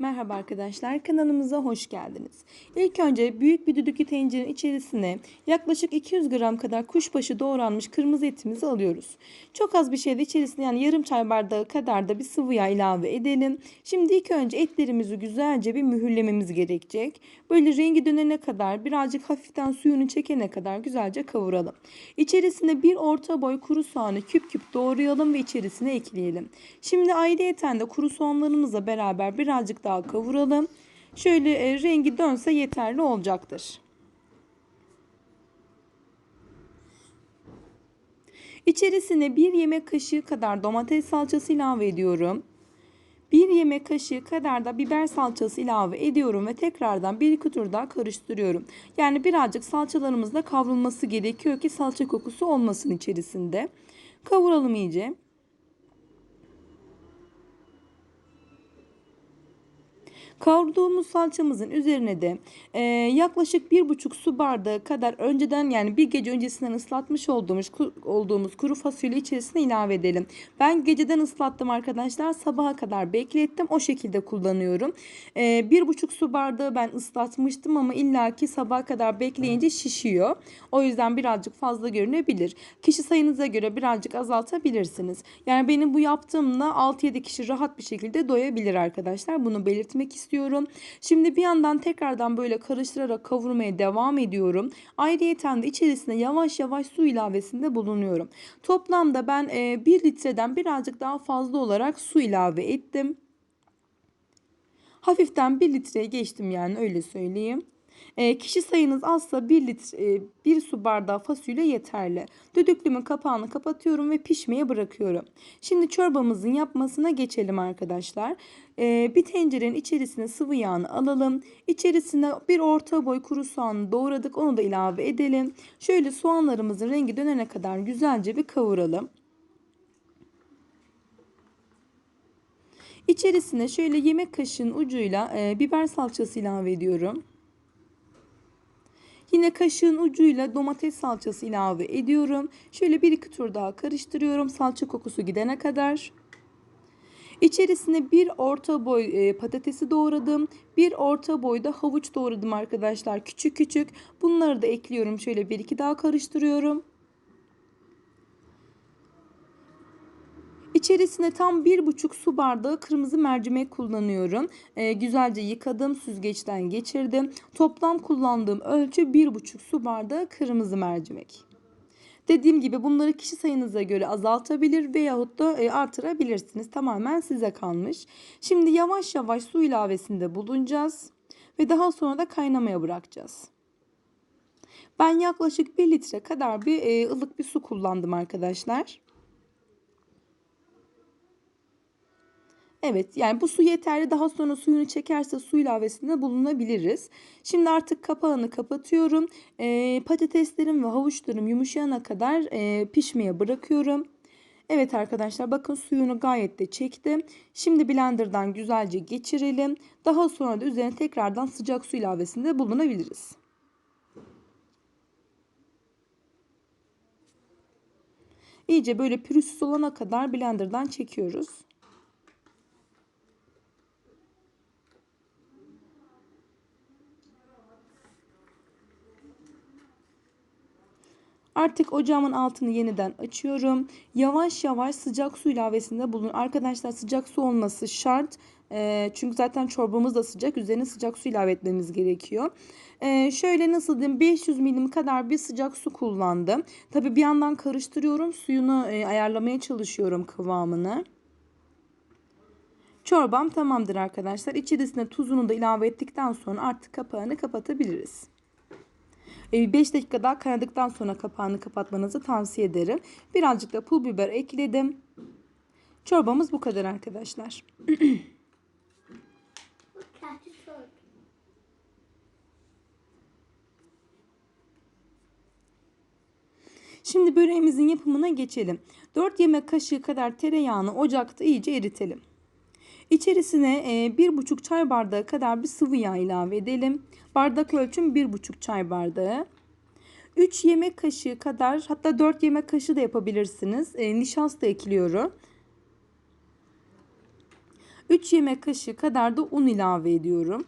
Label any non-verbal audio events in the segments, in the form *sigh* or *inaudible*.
Merhaba arkadaşlar, kanalımıza hoş geldiniz. İlk önce büyük bir düdüklü tencerenin içerisine yaklaşık 200 gram kadar kuşbaşı doğranmış kırmızı etimizi alıyoruz. Çok az bir şey de içerisine yani yarım çay bardağı kadar da bir sıvı yağ ilave edelim. Şimdi ilk önce etlerimizi güzelce bir mühürlememiz gerekecek. Böyle rengi dönene kadar birazcık hafiften suyunu çekene kadar güzelce kavuralım. İçerisine bir orta boy kuru soğanı küp küp doğrayalım ve içerisine ekleyelim. Şimdi ayrıyeten de kuru soğanlarımızla beraber birazcık daha kavuralım. Şöyle e, rengi dönse yeterli olacaktır. İçerisine bir yemek kaşığı kadar domates salçası ilave ediyorum. Bir yemek kaşığı kadar da biber salçası ilave ediyorum ve tekrardan bir iki daha karıştırıyorum. Yani birazcık salçalarımız da kavrulması gerekiyor ki salça kokusu olmasın içerisinde. Kavuralım iyice. Kavurduğumuz salçamızın üzerine de e, yaklaşık bir buçuk su bardağı kadar önceden yani bir gece öncesinden ıslatmış olduğumuz olduğumuz kuru fasulye içerisine ilave edelim. Ben geceden ıslattım arkadaşlar. Sabaha kadar beklettim. O şekilde kullanıyorum. E, bir buçuk su bardağı ben ıslatmıştım ama illaki sabaha kadar bekleyince şişiyor. O yüzden birazcık fazla görünebilir. Kişi sayınıza göre birazcık azaltabilirsiniz. Yani benim bu yaptığımla 6-7 kişi rahat bir şekilde doyabilir arkadaşlar. Bunu belirtmek istiyorum istiyorum. Şimdi bir yandan tekrardan böyle karıştırarak kavurmaya devam ediyorum. Ayrıyeten de içerisine yavaş yavaş su ilavesinde bulunuyorum. Toplamda ben 1 litreden birazcık daha fazla olarak su ilave ettim. Hafiften 1 litreye geçtim yani öyle söyleyeyim. E, kişi sayınız azsa 1 litre e, 1 su bardağı fasulye yeterli. Düdüklümün kapağını kapatıyorum ve pişmeye bırakıyorum. Şimdi çorbamızın yapmasına geçelim arkadaşlar. E, bir tencerenin içerisine sıvı yağını alalım. İçerisine bir orta boy kuru soğanı doğradık. Onu da ilave edelim. Şöyle soğanlarımızın rengi dönene kadar güzelce bir kavuralım. İçerisine şöyle yemek kaşığının ucuyla e, biber salçası ilave ediyorum. Yine kaşığın ucuyla domates salçası ilave ediyorum. Şöyle bir iki tur daha karıştırıyorum salça kokusu gidene kadar. İçerisine bir orta boy e, patatesi doğradım. Bir orta boyda havuç doğradım arkadaşlar. Küçük küçük. Bunları da ekliyorum. Şöyle bir iki daha karıştırıyorum. İçerisine tam bir buçuk su bardağı kırmızı mercimek kullanıyorum. E, güzelce yıkadım, süzgeçten geçirdim. Toplam kullandığım ölçü bir buçuk su bardağı kırmızı mercimek. Dediğim gibi bunları kişi sayınıza göre azaltabilir veyahut da e, artırabilirsiniz. Tamamen size kalmış. Şimdi yavaş yavaş su ilavesinde bulunacağız ve daha sonra da kaynamaya bırakacağız. Ben yaklaşık 1 litre kadar bir e, ılık bir su kullandım arkadaşlar. Evet yani bu su yeterli. Daha sonra suyunu çekerse su ilavesinde bulunabiliriz. Şimdi artık kapağını kapatıyorum. E, patateslerim ve havuçlarım yumuşayana kadar e, pişmeye bırakıyorum. Evet arkadaşlar bakın suyunu gayet de çekti. Şimdi blenderdan güzelce geçirelim. Daha sonra da üzerine tekrardan sıcak su ilavesinde bulunabiliriz. İyice böyle pürüzsüz olana kadar blenderdan çekiyoruz. Artık ocağımın altını yeniden açıyorum. Yavaş yavaş sıcak su ilavesinde bulun. Arkadaşlar sıcak su olması şart. E, çünkü zaten çorbamız da sıcak. Üzerine sıcak su ilave etmemiz gerekiyor. E, şöyle nasıl diyeyim 500 milim kadar bir sıcak su kullandım. Tabi bir yandan karıştırıyorum. Suyunu e, ayarlamaya çalışıyorum kıvamını. Çorbam tamamdır arkadaşlar. İçerisine tuzunu da ilave ettikten sonra artık kapağını kapatabiliriz. 5 dakika daha kaynadıktan sonra kapağını kapatmanızı tavsiye ederim. Birazcık da pul biber ekledim. Çorbamız bu kadar arkadaşlar. *clears throat* Şimdi böreğimizin yapımına geçelim. 4 yemek kaşığı kadar tereyağını ocakta iyice eritelim. İçerisine e, bir buçuk çay bardağı kadar bir sıvı yağ ilave edelim. Bardak ölçüm bir buçuk çay bardağı. 3 yemek kaşığı kadar hatta 4 yemek kaşığı da yapabilirsiniz. E, nişasta ekliyorum. 3 yemek kaşığı kadar da un ilave ediyorum.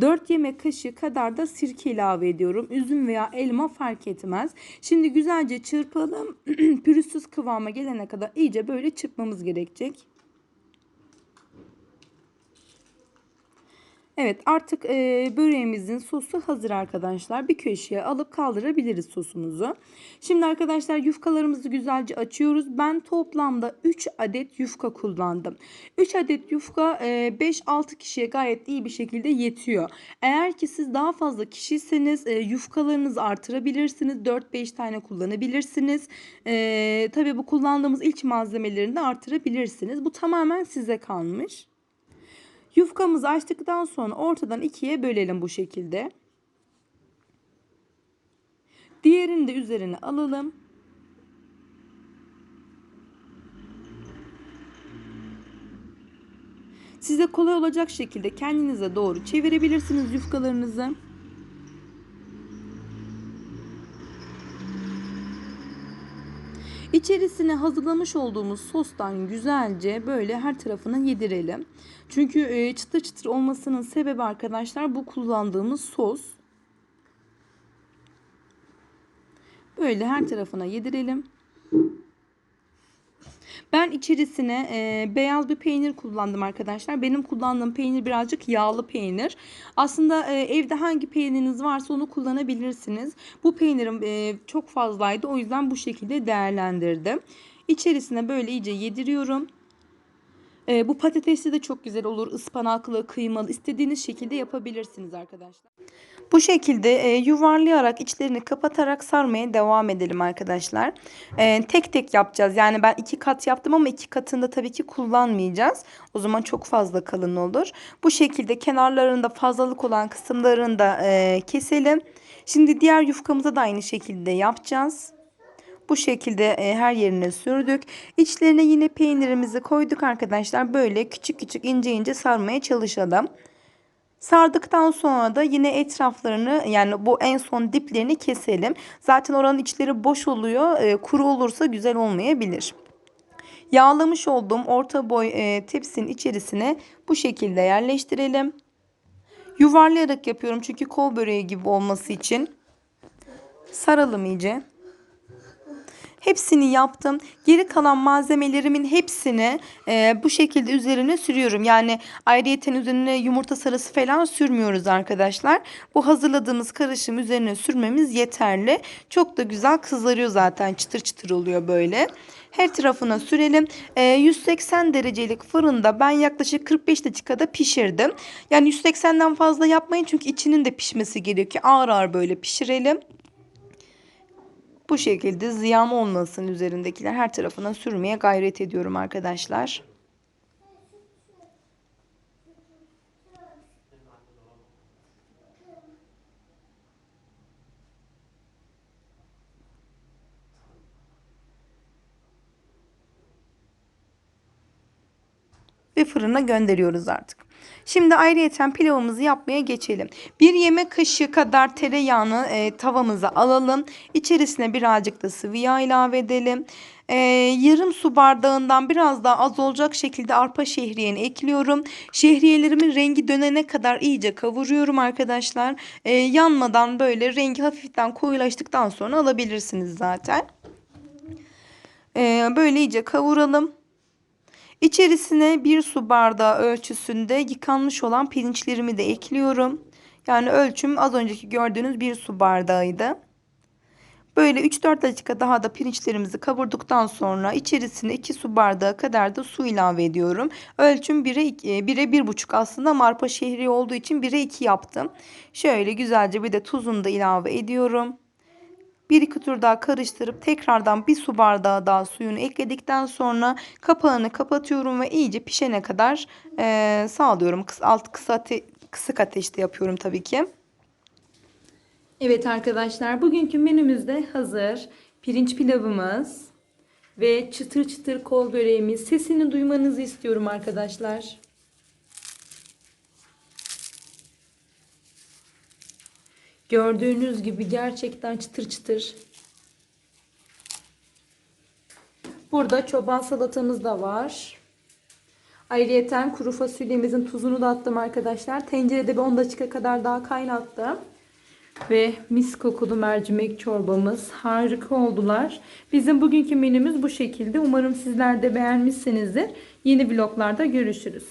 4 yemek kaşığı kadar da sirke ilave ediyorum. Üzüm veya elma fark etmez. Şimdi güzelce çırpalım. *clears throat* Pürüzsüz kıvama gelene kadar iyice böyle çırpmamız gerekecek. Evet artık e, böreğimizin sosu hazır arkadaşlar. Bir köşeye alıp kaldırabiliriz sosumuzu. Şimdi arkadaşlar yufkalarımızı güzelce açıyoruz. Ben toplamda 3 adet yufka kullandım. 3 adet yufka e, 5-6 kişiye gayet iyi bir şekilde yetiyor. Eğer ki siz daha fazla kişiyseniz e, yufkalarınızı artırabilirsiniz. 4-5 tane kullanabilirsiniz. E, tabii bu kullandığımız ilk malzemelerini de artırabilirsiniz. Bu tamamen size kalmış. Yufkamızı açtıktan sonra ortadan ikiye bölelim bu şekilde. Diğerini de üzerine alalım. Size kolay olacak şekilde kendinize doğru çevirebilirsiniz yufkalarınızı. İçerisine hazırlamış olduğumuz sostan güzelce böyle her tarafına yedirelim. Çünkü e, çıtır çıtır olmasının sebebi arkadaşlar bu kullandığımız sos. Böyle her tarafına yedirelim. Ben içerisine e, beyaz bir peynir kullandım arkadaşlar. Benim kullandığım peynir birazcık yağlı peynir. Aslında e, evde hangi peyniriniz varsa onu kullanabilirsiniz. Bu peynirim e, çok fazlaydı. O yüzden bu şekilde değerlendirdim. İçerisine böyle iyice yediriyorum. E, bu patatesli de çok güzel olur. Ispanaklı, kıymalı istediğiniz şekilde yapabilirsiniz arkadaşlar. Bu şekilde e, yuvarlayarak içlerini kapatarak sarmaya devam edelim arkadaşlar. E, tek tek yapacağız. Yani ben iki kat yaptım ama iki katında tabii ki kullanmayacağız. O zaman çok fazla kalın olur. Bu şekilde kenarlarında fazlalık olan kısımlarını da e, keselim. Şimdi diğer yufkamıza da aynı şekilde yapacağız. Bu şekilde e, her yerine sürdük. İçlerine yine peynirimizi koyduk arkadaşlar. Böyle küçük küçük ince ince sarmaya çalışalım. Sardıktan sonra da yine etraflarını yani bu en son diplerini keselim. Zaten oranın içleri boş oluyor. E, kuru olursa güzel olmayabilir. Yağlamış olduğum orta boy e, tepsinin içerisine bu şekilde yerleştirelim. Yuvarlayarak yapıyorum çünkü kol böreği gibi olması için. Saralım iyice. Hepsini yaptım. Geri kalan malzemelerimin hepsini e, bu şekilde üzerine sürüyorum. Yani ayrıyeten üzerine yumurta sarısı falan sürmüyoruz arkadaşlar. Bu hazırladığımız karışım üzerine sürmemiz yeterli. Çok da güzel kızarıyor zaten. Çıtır çıtır oluyor böyle. Her tarafına sürelim. E, 180 derecelik fırında ben yaklaşık 45 dakikada pişirdim. Yani 180'den fazla yapmayın çünkü içinin de pişmesi gerekiyor. Ağır ağır böyle pişirelim. Bu şekilde ziyan olmasın üzerindekiler her tarafına sürmeye gayret ediyorum arkadaşlar. Ve fırına gönderiyoruz artık. Şimdi ayrıyeten pilavımızı yapmaya geçelim. Bir yemek kaşığı kadar tereyağını e, tavamıza alalım. İçerisine birazcık da sıvı yağ ilave edelim. E, yarım su bardağından biraz daha az olacak şekilde arpa şehriyeni ekliyorum. Şehriyelerimin rengi dönene kadar iyice kavuruyorum arkadaşlar. E, yanmadan böyle rengi hafiften koyulaştıktan sonra alabilirsiniz zaten. E, böyle iyice kavuralım. İçerisine bir su bardağı ölçüsünde yıkanmış olan pirinçlerimi de ekliyorum. Yani ölçüm az önceki gördüğünüz bir su bardağıydı. Böyle 3-4 dakika daha da pirinçlerimizi kavurduktan sonra içerisine 2 su bardağı kadar da su ilave ediyorum. Ölçüm 1'e 1'e 1,5 aslında ama arpa şehri olduğu için 1'e 2 yaptım. Şöyle güzelce bir de tuzunu da ilave ediyorum. Bir iki tur daha karıştırıp tekrardan bir su bardağı daha suyunu ekledikten sonra kapağını kapatıyorum ve iyice pişene kadar e, sağlıyorum. Alt kısa ate kısık ateşte yapıyorum tabii ki. Evet arkadaşlar bugünkü menümüz de hazır. Pirinç pilavımız ve çıtır çıtır kol böreğimiz. Sesini duymanızı istiyorum arkadaşlar. Gördüğünüz gibi gerçekten çıtır çıtır. Burada çoban salatamız da var. Ayrıyeten kuru fasulyemizin tuzunu da attım arkadaşlar. Tencerede bir 10 dakika kadar daha kaynattım. Ve mis kokulu mercimek çorbamız harika oldular. Bizim bugünkü menümüz bu şekilde. Umarım sizler de beğenmişsinizdir. Yeni vloglarda görüşürüz.